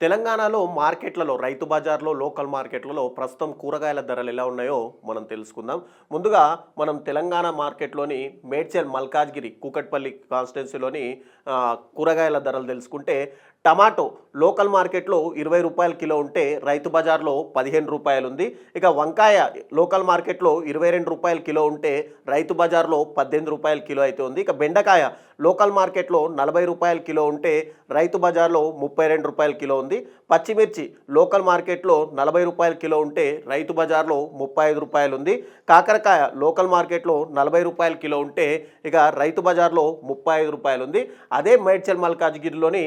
తెలంగాణలో మార్కెట్లలో రైతు బజార్లో లోకల్ మార్కెట్లలో ప్రస్తుతం కూరగాయల ధరలు ఎలా ఉన్నాయో మనం తెలుసుకుందాం. ముందుగా మనం తెలంగాణ మార్కెట్లోని మేడ్చల్ మల్కాజ్గిరి కూకట్పల్లి కాన్స్టిట్యున్సీలోని కూరగాయల ధరలు తెలుసుకుంటే టమాటో లోకల్ మార్కెట్లో ఇరవై రూపాయల కిలో ఉంటే రైతు బజార్లో పదిహేను రూపాయలు ఉంది ఇక వంకాయ లోకల్ మార్కెట్లో ఇరవై రెండు రూపాయల కిలో ఉంటే రైతు బజార్లో పద్దెనిమిది రూపాయల కిలో అయితే ఉంది. ఇక బెండకాయ లోకల్ మార్కెట్లో నలభై రూపాయల కిలో ఉంటే రైతు బజార్లో ముప్పై రెండు రూపాయల కిలో ఉంది. పచ్చిమిర్చి లోకల్ మార్కెట్లో నలభై రూపాయల కిలో ఉంటే రైతు బజార్లో ముప్పై ఐదు రూపాయలు ఉంది. కాకరకాయ లోకల్ మార్కెట్లో నలభై రూపాయల కిలో ఉంటే ఇక రైతు బజార్లో ముప్పై ఐదు రూపాయలు ఉంది. అదే మేడ్చల్ మల్కాజ్గిరిలోని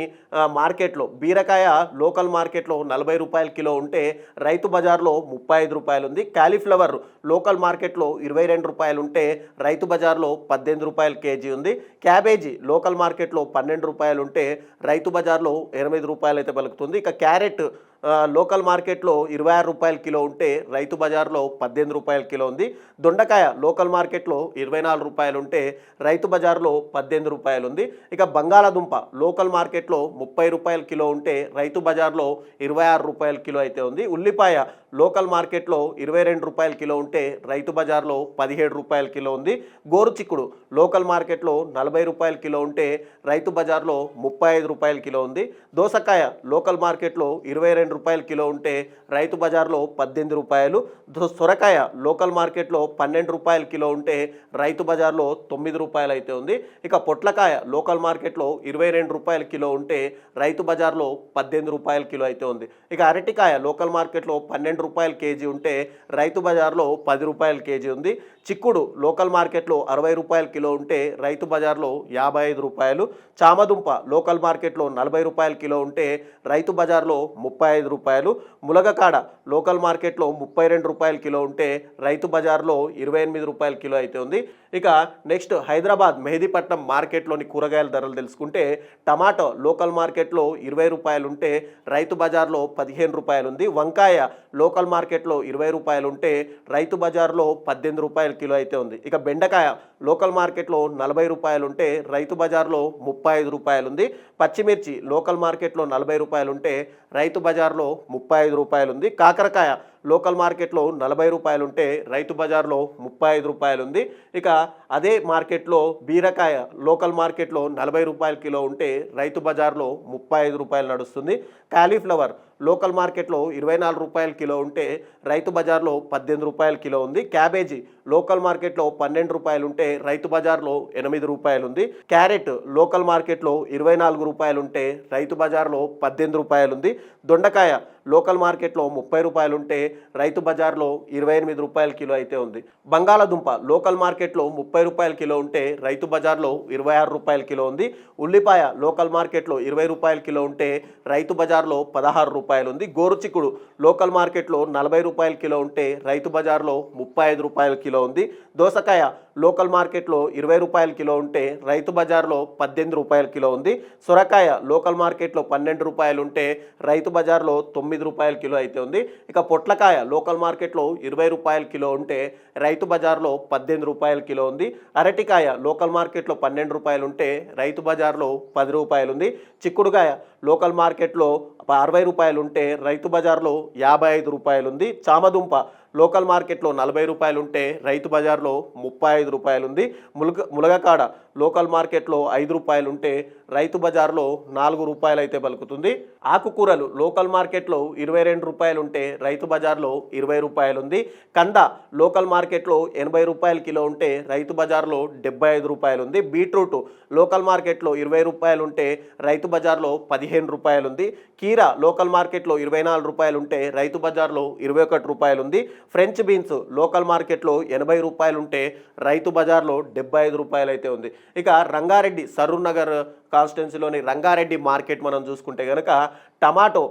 మార్కెట్లో బీరకాయ లోకల్ మార్కెట్లో నలభై రూపాయల కిలో ఉంటే రైతు బజార్లో ముప్పై ఐదు రూపాయలు ఉంది. క్యాలీఫ్లవర్ లోకల్ మార్కెట్లో ఇరవై రెండు రూపాయలు ఉంటే రైతు బజార్లో పద్దెనిమిది రూపాయలు కేజీ ఉంది. క్యాబేజీ లోకల్ మార్కెట్లో పన్నెండు రూపాయలు ఉంటే రైతు బజార్లో ఎనిమిది రూపాయలు అయితే పలుకుతుంది. ఇక క్యా క్యారెట్ లోకల్ మార్కెట్లో ఇరవై ఆరు రూపాయల కిలో ఉంటే రైతు బజార్లో పద్దెనిమిది రూపాయల కిలో ఉంది. దొండకాయ లోకల్ మార్కెట్లో ఇరవై నాలుగు రూపాయలు ఉంటే రైతు బజార్లో పద్దెనిమిది రూపాయలు ఉంది. ఇక బంగాళాదుంప లోకల్ మార్కెట్లో ముప్పై రూపాయల కిలో ఉంటే రైతు బజార్లో ఇరవై ఆరు రూపాయల కిలో అయితే ఉంది. ఉల్లిపాయ లోకల్ మార్కెట్లో ఇరవై రెండు రూపాయల కిలో ఉంటే రైతు బజార్లో పదిహేడు రూపాయల కిలో ఉంది. గోరు చిక్కుడు లోకల్ మార్కెట్లో నలభై రూపాయల కిలో ఉంటే రైతు బజార్లో ముప్పై ఐదు రూపాయల కిలో ఉంది. దోసకాయ లోకల్ మార్కెట్లో ఇరవై రెండు రూపాయల కిలో ఉంటే రైతు బజార్లో పద్దెనిమిది రూపాయలు సొరకాయ లోకల్ మార్కెట్లో పన్నెండు రూపాయల కిలో ఉంటే రైతు బజార్లో తొమ్మిది రూపాయలు అయితే ఉంది. ఇక పొట్లకాయ లోకల్ మార్కెట్లో ఇరవై రెండు రూపాయల కిలో ఉంటే రైతు బజార్లో పద్దెనిమిది రూపాయల కిలో అయితే ఉంది. ఇక అరటికాయ లోకల్ మార్కెట్లో పన్నెండు రూపాయల కేజీ ఉంటే రైతు బజార్లో పది రూపాయల కేజీ ఉంది. చిక్కుడు లోకల్ మార్కెట్లో అరవై రూపాయల కిలో ఉంటే రైతు బజార్లో యాభై ఐదు రూపాయలు చామదుంప లోకల్ మార్కెట్లో నలభై రూపాయల కిలో ఉంటే రైతు బజార్లో ముప్పై ఐదు రూపాయలు. ములగకాడ లోకల్ మార్కెట్లో ముప్పై రెండు రూపాయల కిలో ఉంటే రైతు బజార్లో ఇరవై ఎనిమిది రూపాయల కిలో అయితే ఉంది. ఇక నెక్స్ట్ హైదరాబాద్ మెహదీపట్నం మార్కెట్లోని కూరగాయల ధరలు తెలుసుకుంటే టమాటో లోకల్ మార్కెట్లో ఇరవై రూపాయలు ఉంటే రైతు బజార్లో పదిహేను రూపాయలు ఉంది. వంకాయ లోకల్ మార్కెట్లో ఇరవై రూపాయలు ఉంటే రైతు బజార్లో పద్దెనిమిది రూపాయల కిలో అయితే ఉంది. ఇక బెండకాయ లోకల్ మార్కెట్లో నలభై రూపాయలు ఉంటే రైతు బజార్లో ముప్పై ఐదు రూపాయలు ఉంది. పచ్చిమిర్చి లోకల్ మార్కెట్లో నలభై రూపాయలు ఉంటే రైతు బజార్లో ముప్పై ఐదు రూపాయలు ఉంది కాకరకాయ లోకల్ మార్కెట్లో నలభై రూపాయలు ఉంటే రైతు బజార్లో ముప్పై ఐదు రూపాయలు ఉంది ఇక అదే మార్కెట్లో బీరకాయ లోకల్ మార్కెట్లో నలభై రూపాయల కిలో ఉంటే రైతు బజార్లో ముప్పై ఐదు రూపాయలు నడుస్తుంది. కాలీఫ్లవర్ లోకల్ మార్కెట్లో ఇరవై నాలుగు రూపాయల కిలో ఉంటే రైతు బజార్లో పద్దెనిమిది రూపాయల కిలో ఉంది. క్యాబేజీ లోకల్ మార్కెట్లో పన్నెండు రూపాయలు ఉంటే రైతు బజార్లో ఎనిమిది రూపాయలు ఉంది. క్యారెట్ లోకల్ మార్కెట్లో ఇరవై నాలుగు రూపాయలు ఉంటే రైతు బజార్లో పద్దెనిమిది రూపాయలు ఉంది. దొండకాయ లోకల్ మార్కెట్లో ముప్పై రూపాయలు ఉంటే రైతు బజార్లో ఇరవై ఎనిమిది రూపాయల కిలో అయితే ఉంది. బంగాళాదుంప లోకల్ మార్కెట్లో ముప్పై రూపాయల కిలో ఉంటే రైతు బజార్లో ఇరవై ఆరు రూపాయల కిలో ఉంది. ఉల్లిపాయ లోకల్ మార్కెట్లో ఇరవై రూపాయల కిలో ఉంటే రైతు బజార్లో పదహారు రూపాయలు ఉంది. గోరుచిక్కుడు లోకల్ మార్కెట్లో నలభై రూపాయల కిలో ఉంటే రైతు బజార్లో ముప్పై ఐదు రూపాయల కిలో ఉంది. దోసకాయ లోకల్ మార్కెట్లో ఇరవై రూపాయల కిలో ఉంటే రైతు బజార్లో పద్దెనిమిది రూపాయల కిలో ఉంది. సొరకాయ లోకల్ మార్కెట్లో పన్నెండు రూపాయలు ఉంటే రైతు బజార్లో తొమ్మిది రూపాయల కిలో అయితే ఉంది. ఇక పొట్లకాయ లోకల్ మార్కెట్లో ఇరవై రూపాయల కిలో ఉంటే రైతు బజార్లో పద్దెనిమిది రూపాయల కిలో ఉంది. అరటికాయ లోకల్ మార్కెట్లో పన్నెండు రూపాయలు ఉంటే రైతు బజార్లో పది రూపాయలు ఉంది. చిక్కుడుకాయ లోకల్ మార్కెట్లో అరవై రూపాయలు ఉంటే రైతు బజార్లో యాభై ఐదు రూపాయలు ఉంది. చామదుంప లోకల్ మార్కెట్లో నలభై రూపాయలు ఉంటే రైతు బజార్లో ముప్పై ఐదు రూపాయలు ఉంది ములగ ములగకాడ లోకల్ మార్కెట్లో ఐదు రూపాయలు ఉంటే రైతు బజార్లో నాలుగు రూపాయలు అయితే పలుకుతుంది. ఆకుకూరలు లోకల్ మార్కెట్లో ఇరవై రెండు రూపాయలు ఉంటే రైతు బజార్లో ఇరవై రూపాయలు ఉంది కంద లోకల్ మార్కెట్లో ఎనభై రూపాయల కిలో ఉంటే రైతు బజార్లో డెబ్బై ఐదు రూపాయలు ఉంది బీట్రూట్ లోకల్ మార్కెట్లో ఇరవై రూపాయలు ఉంటే రైతు బజార్లో పదిహేను రూపాయలు ఉంది కీర లోకల్ మార్కెట్లో ఇరవై నాలుగు రూపాయలు ఉంటే రైతు బజార్లో ఇరవై ఒకటి రూపాయలు ఉంది ఫ్రెంచ్ బీన్స్ లోకల్ మార్కెట్లో ఎనభై రూపాయలు ఉంటే రైతు బజార్లో డెబ్బై ఐదు రూపాయలు అయితే ఉంది. ఇక రంగారెడ్డి సరూర్ నగర్ కాన్స్టిట్యున్సీలోని రంగారెడ్డి మార్కెట్ మనం చూసుకుంటే కనుక టమాటో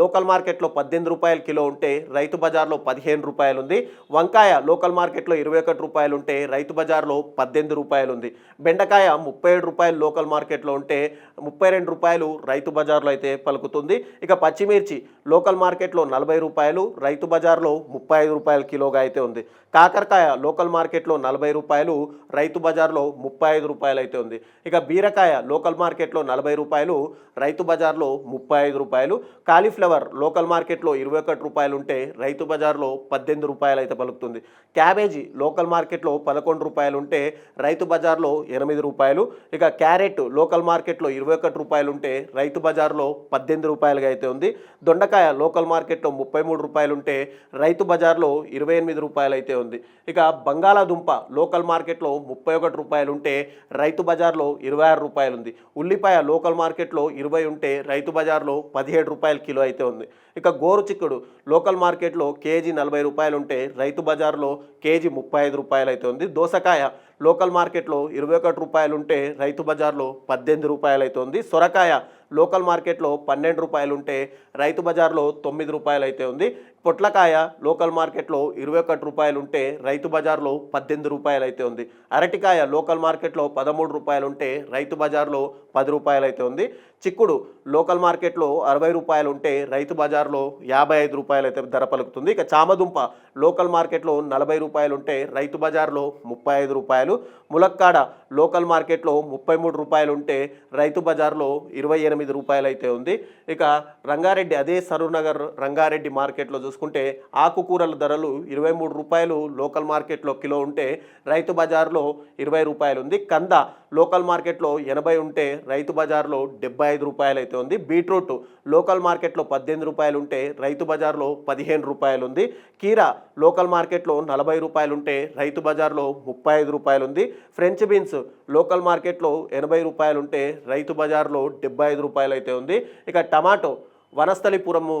లోకల్ మార్కెట్లో పద్దెనిమిది రూపాయల కిలో ఉంటే రైతు బజార్లో పదిహేను రూపాయలు ఉంది. వంకాయ లోకల్ మార్కెట్లో ఇరవై ఒకటి రూపాయలు ఉంటే రైతు బజార్లో పద్దెనిమిది రూపాయలు ఉంది. బెండకాయ ముప్పై ఏడు రూపాయలు లోకల్ మార్కెట్లో ఉంటే ముప్పై రెండు రూపాయలు రైతు బజార్లో అయితే పలుకుతుంది. ఇక పచ్చిమిర్చి లోకల్ మార్కెట్లో నలభై రూపాయలు రైతు బజార్లో ముప్పై ఐదు రూపాయల కిలోగా అయితే ఉంది. కాకరకాయ లోకల్ మార్కెట్లో నలభై రూపాయలు రైతు బజార్లో ముప్పై ఐదు రూపాయలు అయితే ఉంది. ఇక బీరకాయ లోకల్ లోకల్ మార్కెట్లో నలభై రూపాయలు రైతు బజార్లో ముప్పై ఐదు రూపాయలు కాలీఫ్లవర్ లోకల్ మార్కెట్లో ఇరవై ఒకటి రూపాయలు ఉంటే రైతు బజార్లో పద్దెనిమిది రూపాయలు అయితే పలుకుతుంది. క్యాబేజీ లోకల్ మార్కెట్లో పదకొండు రూపాయలు ఉంటే రైతు బజార్లో ఎనిమిది రూపాయలు ఇక క్యారెట్ లోకల్ మార్కెట్లో ఇరవై ఒకటి రూపాయలు ఉంటే రైతు బజార్లో పద్దెనిమిది రూపాయలుగా అయితే ఉంది. దొండకాయ లోకల్ మార్కెట్లో ముప్పై మూడు రూపాయలు ఉంటే రైతు బజార్లో ఇరవై ఎనిమిది రూపాయలు అయితే ఉంది. ఇక బంగాళాదుంప లోకల్ మార్కెట్లో ముప్పై ఒకటి రూపాయలు ఉంటే రైతు బజార్లో ఇరవై ఆరు రూపాయలు ఉంది. ఉల్లిపాయ లోకల్ మార్కెట్లో ఇరవై ఉంటే రైతు బజార్లో పదిహేడు రూపాయల కిలో అయితే ఉంది. ఇక గోరు చిక్కుడు లోకల్ మార్కెట్లో కేజీ నలభై రూపాయలు ఉంటే రైతు బజార్లో కేజీ ముప్పై ఐదు రూపాయలు అయితే ఉంది. దోసకాయ లోకల్ మార్కెట్లో ఇరవై ఒకటి రూపాయలు ఉంటే రైతు బజార్లో పద్దెనిమిది రూపాయలు అయితే ఉంది. సొరకాయ లోకల్ మార్కెట్లో పన్నెండు రూపాయలు ఉంటే రైతు బజార్లో తొమ్మిది రూపాయలు అయితే ఉంది. పొట్లకాయ లోకల్ మార్కెట్లో ఇరవై ఒకటి రూపాయలు ఉంటే రైతు బజార్లో పద్దెనిమిది రూపాయలు అయితే ఉంది. అరటికాయ లోకల్ మార్కెట్లో పదమూడు రూపాయలు ఉంటే రైతు బజార్లో పది రూపాయలు అయితే ఉంది. చిక్కుడు లోకల్ మార్కెట్లో అరవై రూపాయలు ఉంటే రైతు బజార్లో యాభై ఐదు రూపాయలు అయితే ధర పలుకుతుంది. ఇక చామదుంప లోకల్ మార్కెట్లో నలభై రూపాయలు ఉంటే రైతు బజార్లో ముప్పై ఐదు రూపాయలు. ములక్కాడ లోకల్ మార్కెట్లో ముప్పై మూడు రూపాయలు ఉంటే రైతు బజార్లో ఇరవై ఎనిమిది రూపాయలు అయితే ఉంది. ఇక రంగారెడ్డి అదే సరూనగర్ రంగారెడ్డి మార్కెట్లో చూసుకుంటే ఆకుకూరల ధరలు ఇరవై మూడు రూపాయలు లోకల్ మార్కెట్లో కిలో ఉంటే రైతు బజార్లో ఇరవై రూపాయలు ఉంది కంద లోకల్ మార్కెట్లో ఎనభై ఉంటే రైతు బజార్లో డెబ్బై ఐదు రూపాయలు అయితే ఉంది. బీట్రూట్ లోకల్ మార్కెట్లో పద్దెనిమిది రూపాయలు ఉంటే రైతు బజార్లో పదిహేను రూపాయలు ఉంది. కీరా లోకల్ మార్కెట్లో నలభై రూపాయలు ఉంటే రైతు బజార్లో ముప్పై ఐదు రూపాయలు ఉంది. ఫ్రెంచ్ బీన్స్ లోకల్ మార్కెట్లో ఎనభై రూపాయలు ఉంటే రైతు బజార్లో డెబ్బై ఐదు రూపాయలు అయితే ఉంది. ఇక టమాటో వనస్థలిపురము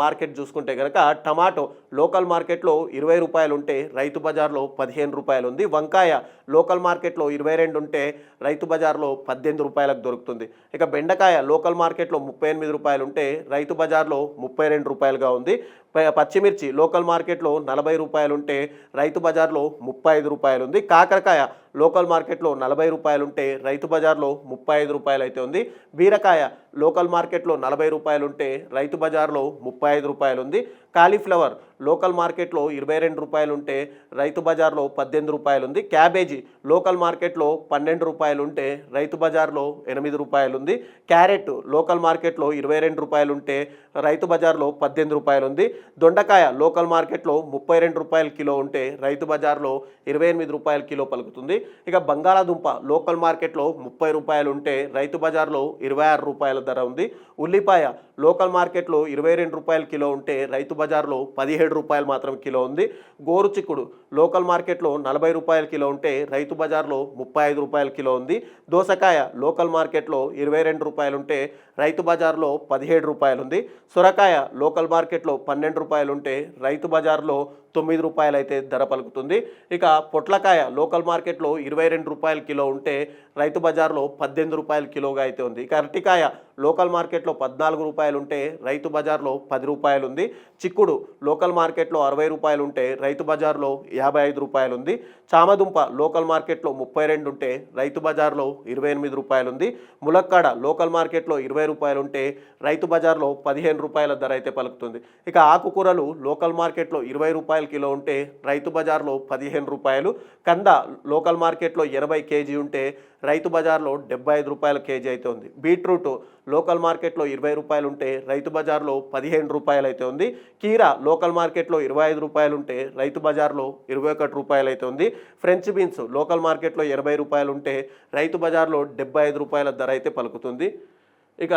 మార్కెట్ చూసుకుంటే కనుక టమాటో లోకల్ మార్కెట్లో ఇరవై రూపాయలు ఉంటే రైతు బజార్లో పదిహేను రూపాయలు ఉంది. వంకాయ లోకల్ మార్కెట్లో ఇరవై రెండు ఉంటే రైతు బజార్లో పద్దెనిమిది రూపాయలకు దొరుకుతుంది. ఇక బెండకాయ లోకల్ మార్కెట్లో ముప్పై ఎనిమిది రూపాయలు ఉంటే రైతు బజార్లో ముప్పై రెండు రూపాయలుగా ఉంది. ప- పచ్చిమిర్చి లోకల్ మార్కెట్లో నలభై రూపాయలు ఉంటే రైతు బజార్లో ముప్పై ఐదు రూపాయలు ఉంది. కాకరకాయ లోకల్ మార్కెట్లో నలభై రూపాయలు ఉంటే రైతు బజార్లో ముప్పై ఐదు రూపాయలు అయితే ఉంది. బీరకాయ లోకల్ మార్కెట్లో నలభై రూపాయలు ఉంటే రైతు బజార్లో ముప్పై ఐదు రూపాయలు ఉంది. కాలీఫ్లవర్ లోకల్ మార్కెట్లో ఇరవై రెండు రూపాయలు ఉంటే రైతు బజార్లో పద్దెనిమిది రూపాయలు ఉంది క్యాబేజీ లోకల్ మార్కెట్లో పన్నెండు రూపాయలు ఉంటే రైతు బజార్లో ఎనిమిది రూపాయలు ఉంది క్యారెట్ లోకల్ మార్కెట్లో ఇరవై రెండు రూపాయలు ఉంటే రైతు బజార్లో పద్దెనిమిది రూపాయలు ఉంది దొండకాయ లోకల్ మార్కెట్లో ముప్పై రెండు రూపాయల కిలో ఉంటే రైతు బజార్లో ఇరవై ఎనిమిది రూపాయల కిలో పలుకుతుంది. ఇక బంగాళాదుంప లోకల్ మార్కెట్లో ముప్పై రూపాయలు ఉంటే రైతు బజార్లో ఇరవై ఆరు రూపాయల ధర ఉంది. ఉల్లిపాయ లోకల్ మార్కెట్లో ఇరవై రెండు రూపాయల కిలో ఉంటే రైతు బజార్లో పదిహేడు రూపాయలు మాత్రం కిలో ఉంది. గోరు చిక్కుడు లోకల్ మార్కెట్లో నలభై రూపాయల కిలో ఉంటే రైతు బజార్లో ముప్పై ఐదు రూపాయల కిలో ఉంది. దోసకాయ లోకల్ మార్కెట్లో ఇరవై రెండు రూపాయలు ఉంటే రైతు బజార్లో పదిహేడు రూపాయలు ఉంది సొరకాయ లోకల్ మార్కెట్లో పన్నెండు రూపాయలు ఉంటే రైతు బజార్లో తొమ్మిది రూపాయలు అయితే ధర పలుకుతుంది. ఇక పొట్లకాయ లోకల్ మార్కెట్లో ఇరవై రెండు రూపాయల కిలో ఉంటే రైతు బజార్లో పద్దెనిమిది రూపాయల కిలోగా అయితే ఉంది. ఇక అరటికాయ లోకల్ మార్కెట్లో పద్నాలుగు రూపాయలు ఉంటే రైతు బజార్లో పది రూపాయలు ఉంది. చిక్కుడు లోకల్ మార్కెట్లో అరవై రూపాయలు ఉంటే రైతు బజార్లో యాభై ఐదు రూపాయలు ఉంది. చామదుంప లోకల్ మార్కెట్లో ముప్పై రెండు ఉంటే రైతు బజార్లో ఇరవై ఎనిమిది రూపాయలు ఉంది. ములక్కాడ లోకల్ మార్కెట్లో ఇరవై రూపాయలు ఉంటే రైతు బజార్లో పదిహేను రూపాయల ధర అయితే పలుకుతుంది. ఇక ఆకుకూరలు లోకల్ మార్కెట్లో ఇరవై రూపాయలు కిలో ఉంటే రైతు బజార్లో పదిహేను రూపాయలు కంద లోకల్ మార్కెట్లో ఎనభై కేజీ ఉంటే రైతు బజార్లో డెబ్బై ఐదు రూపాయల కేజీ అయితే ఉంది. బీట్రూట్ లోకల్ మార్కెట్లో ఇరవై రూపాయలు ఉంటే రైతు బజార్లో పదిహేను రూపాయలు అయితే ఉంది. కీరా లోకల్ మార్కెట్లో ఇరవై ఐదు రూపాయలు ఉంటే రైతు బజార్లో ఇరవై ఒకటి రూపాయలు అయితే ఉంది. ఫ్రెంచ్ బీన్స్ లోకల్ మార్కెట్లో ఎనభై రూపాయలు ఉంటే రైతు బజార్లో డెబ్బై ఐదు రూపాయల ధర అయితే పలుకుతుంది. ఇక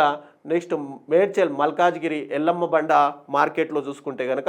నెక్స్ట్ మేడ్చల్ మల్కాజ్గిరి ఎల్లమ్మ బండ మార్కెట్లో చూసుకుంటే కనుక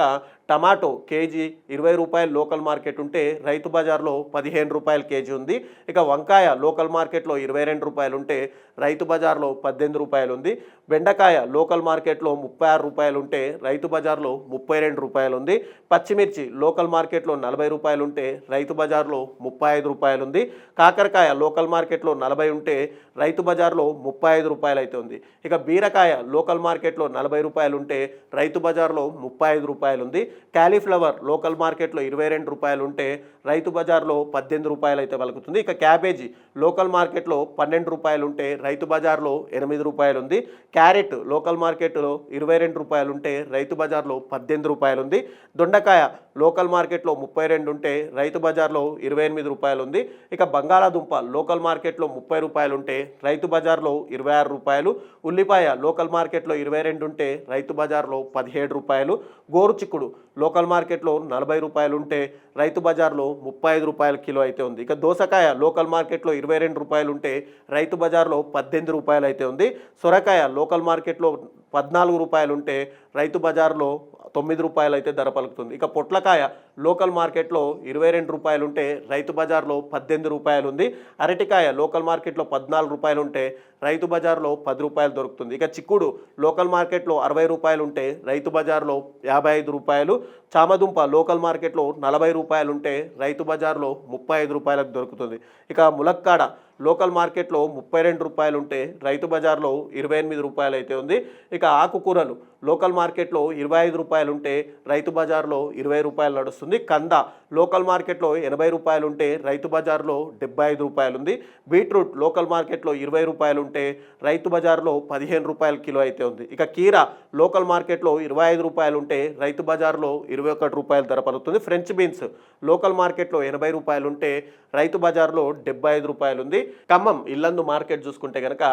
టమాటో కేజీ ఇరవై రూపాయలు లోకల్ మార్కెట్ ఉంటే రైతు బజార్లో పదిహేను రూపాయలు కేజీ ఉంది. ఇక వంకాయ లోకల్ మార్కెట్లో ఇరవై రెండు రూపాయలు ఉంటే రైతు బజార్లో పద్దెనిమిది రూపాయలు ఉంది. బెండకాయ లోకల్ మార్కెట్లో ముప్పై ఆరు రూపాయలు ఉంటే రైతు బజార్లో ముప్పై రెండు రూపాయలు ఉంది. పచ్చిమిర్చి లోకల్ మార్కెట్లో నలభై రూపాయలు ఉంటే రైతు బజార్లో ముప్పై ఐదు రూపాయలు ఉంది. కాకరకాయ లోకల్ మార్కెట్లో నలభై ఉంటే రైతు బజార్లో ముప్పై ఐదు రూపాయలు అయితే ఉంది. ఇక బీర బీరకాయ లోకల్ మార్కెట్లో నలభై రూపాయలు ఉంటే రైతు బజార్లో ముప్పై ఐదు రూపాయలు ఉంది క్యాలీఫ్లవర్ లోకల్ మార్కెట్లో ఇరవై రెండు రూపాయలు ఉంటే రైతు బజార్లో పద్దెనిమిది రూపాయలు అయితే పలుకుతుంది. ఇక క్యాబేజీ లోకల్ మార్కెట్లో పన్నెండు రూపాయలు ఉంటే రైతు బజార్లో ఎనిమిది రూపాయలు ఉంది క్యారెట్ లోకల్ మార్కెట్లో ఇరవై రెండు రూపాయలు ఉంటే రైతు బజార్లో పద్దెనిమిది రూపాయలు ఉంది దొండకాయ లోకల్ మార్కెట్లో ముప్పై రెండు ఉంటే రైతు బజార్లో ఇరవై ఎనిమిది రూపాయలు ఉంది ఇక బంగాళాదుంప లోకల్ మార్కెట్లో ముప్పై రూపాయలు ఉంటే రైతు బజార్లో ఇరవై ఆరు రూపాయలు. ఉల్లిపాయ లోకల్ మార్కెట్లో ఇరవై రెండు ఉంటే రైతు బజార్లో పదిహేడు రూపాయలు. గోరు చిక్కుడు లోకల్ మార్కెట్లో నలభై రూపాయలు ఉంటే రైతు బజార్లో ముప్పై ఐదు రూపాయల కిలో అయితే ఉంది. ఇక దోసకాయ లోకల్ మార్కెట్లో ఇరవై రెండు రూపాయలు ఉంటే రైతు బజార్లో పద్దెనిమిది రూపాయలు అయితే ఉంది. సొరకాయ లోకల్ మార్కెట్లో పద్నాలుగు రూపాయలు ఉంటే రైతు బజార్లో తొమ్మిది రూపాయలు అయితే ధర పలుకుతుంది. ఇక పొట్లకాయ లోకల్ మార్కెట్లో ఇరవై రెండు రూపాయలు ఉంటే రైతు బజార్లో పద్దెనిమిది రూపాయలు ఉంది అరటికాయ లోకల్ మార్కెట్లో పద్నాలుగు రూపాయలు ఉంటే రైతు బజార్లో పది రూపాయలు దొరుకుతుంది. ఇక చిక్కుడు లోకల్ మార్కెట్లో అరవై రూపాయలు ఉంటే రైతు బజార్లో యాభై ఐదు రూపాయలు. చామదుంప లోకల్ మార్కెట్లో నలభై రూపాయలు ఉంటే రైతు బజార్లో ముప్పై ఐదు రూపాయలకు దొరుకుతుంది. ఇక ములక్కాడ లోకల్ మార్కెట్లో ముప్పై రెండు రూపాయలు ఉంటే రైతు బజార్లో ఇరవై ఎనిమిది రూపాయలు అయితే ఉంది. ఇక ఆకుకూరలు లోకల్ మార్కెట్లో ఇరవై ఐదు రూపాయలు ఉంటే రైతు బజార్లో ఇరవై రూపాయలు నడుస్తుంది. కంద లోకల్ మార్కెట్లో ఎనభై రూపాయలు ఉంటే రైతు బజార్లో డెబ్బై ఐదు రూపాయలు ఉంది బీట్రూట్ లోకల్ మార్కెట్లో ఇరవై రూపాయలు ఉంటే రైతు బజార్లో పదిహేను రూపాయల కిలో అయితే ఉంది. ఇక కీర లోకల్ మార్కెట్లో ఇరవై ఐదు రూపాయలు ఉంటే రైతు బజార్లో ఇరవై ఒకటి రూపాయలు ధర పలుకుతుంది. ఫ్రెంచ్ బీన్స్ లోకల్ మార్కెట్లో ఎనభై రూపాయలు ఉంటే రైతు బజార్లో డెబ్బై ఐదు రూపాయలు ఉంది ఖమ్మం ఇల్లందు మార్కెట్ చూసుకుంటే కనుక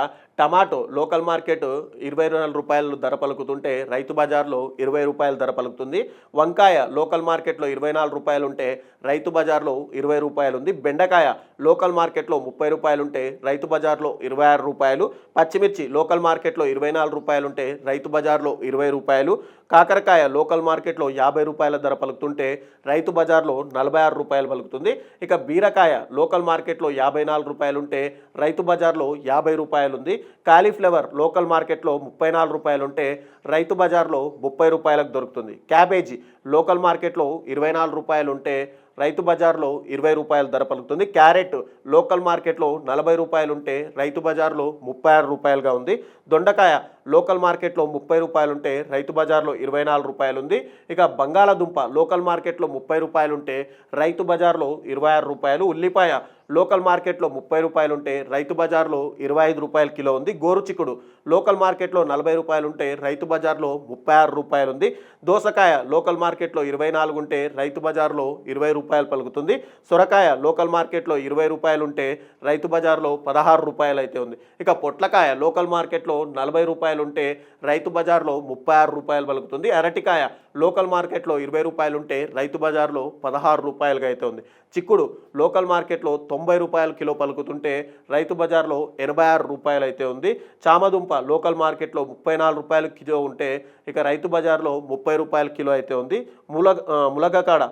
టమాటో లోకల్ మార్కెట్ ఇరవై నాలుగు రూపాయలు ధర పలుకుతుంటే రైతు బజార్లో ఇరవై రూపాయల ధర పలుకుతుంది. వంకాయ లోకల్ మార్కెట్లో ఇరవై నాలుగు రూపాయలు ఉంటే రైతు బజార్లో ఇరవై రూపాయలు ఉంది బెండకాయ లోకల్ మార్కెట్లో ముప్పై రూపాయలు ఉంటే రైతు బజార్లో ఇరవై ఆరు రూపాయలు. పచ్చిమిర్చి లోకల్ మార్కెట్లో ఇరవై నాలుగు రూపాయలు ఉంటే రైతు బజార్లో ఇరవై రూపాయలు. కాకరకాయ లోకల్ మార్కెట్లో యాభై రూపాయల ధర పలుకుతుంటే రైతు బజార్లో నలభై ఆరు రూపాయలు పలుకుతుంది. ఇక బీరకాయ లోకల్ మార్కెట్లో యాభై నాలుగు రూపాయలు ఉంటే రైతు బజార్లో యాభై రూపాయలు ఉంది కాలీఫ్లవర్ లోకల్ మార్కెట్లో ముప్పై నాలుగు రూపాయలు ఉంటే రైతు బజార్లో ముప్పై రూపాయలకు దొరుకుతుంది. క్యాబేజీ లోకల్ మార్కెట్లో ఇరవై నాలుగు రూపాయలు ఉంటే రైతు బజార్లో ఇరవై రూపాయల ధర పలుకుతుంది. క్యారెట్ లోకల్ మార్కెట్లో నలభై రూపాయలు ఉంటే రైతు బజార్లో ముప్పై ఆరు రూపాయలుగా ఉంది. దొండకాయ లోకల్ మార్కెట్లో ముప్పై రూపాయలుంటే రైతు బజార్లో ఇరవై నాలుగు రూపాయలు ఉంది ఇక బంగాళాదుంప లోకల్ మార్కెట్లో ముప్పై రూపాయలు ఉంటే రైతు బజార్లో ఇరవై ఆరు రూపాయలు. ఉల్లిపాయ లోకల్ మార్కెట్లో ముప్పై రూపాయలుంటే రైతు బజార్లో ఇరవై ఐదు రూపాయల కిలో ఉంది. గోరు చిక్కుడు లోకల్ మార్కెట్లో నలభై రూపాయలుంటే రైతు బజార్లో ముప్పై ఆరు రూపాయలు ఉంది దోసకాయ లోకల్ మార్కెట్లో ఇరవై నాలుగు ఉంటే రైతు బజార్లో ఇరవై రూపాయలు పలుకుతుంది. సొరకాయ లోకల్ మార్కెట్లో ఇరవై రూపాయలు ఉంటే రైతు బజార్లో పదహారు రూపాయలు అయితే ఉంది. ఇక పొట్లకాయ లోకల్ మార్కెట్లో నలభై రూపాయలు ఉంటే రైతు బజార్లో ముప్పై ఆరు రూపాయలు పలుకుతుంది. అరటికాయ లోకల్ మార్కెట్లో ఇరవై రూపాయలు ఉంటే రైతు బజార్లో పదహారు రూపాయలుగా అయితే ఉంది. చిక్కుడు లోకల్ మార్కెట్లో తొంభై రూపాయలు కిలో పలుకుతుంటే రైతు బజార్లో ఎనభై ఆరు రూపాయలు అయితే ఉంది. చామదుంప లోకల్ మార్కెట్లో ముప్పై నాలుగు రూపాయలు కిలో ఉంటే ఇక రైతు బజార్లో ముప్పై రూపాయల కిలో అయితే ఉంది. ములగ ములగకాడ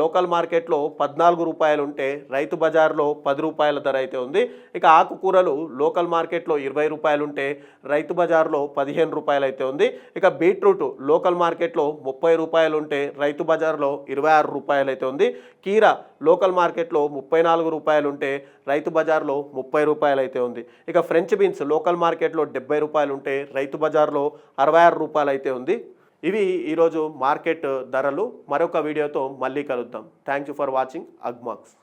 లోకల్ మార్కెట్లో పద్నాలుగు రూపాయలు ఉంటే రైతు బజార్లో పది రూపాయల ధర అయితే ఉంది. ఇక ఆకుకూరలు లోకల్ మార్కెట్లో ఇరవై రూపాయలు ఉంటే రైతు బజార్లో పదిహేను రూపాయలు అయితే ఉంది. ఇక బీట్రూట్ లోకల్ మార్కెట్లో ముప్పై రూపాయలు ఉంటే రైతు బజార్లో ఇరవై ఆరు రూపాయలు అయితే ఉంది. కీర లోకల్ మార్కెట్లో ముప్పై నాలుగు రూపాయలు ఉంటే రైతు బజార్లో ముప్పై రూపాయలు అయితే ఉంది. ఇక ఫ్రెంచ్ బీన్స్ లోకల్ మార్కెట్లో డెబ్బై రూపాయలు ఉంటే రైతు బజార్లో అరవై ఆరు రూపాయలు అయితే ఉంది. ఇవి ఈరోజు మార్కెట్ ధరలు. మరొక వీడియోతో మళ్ళీ కలుద్దాం. Thank you for watching Agmax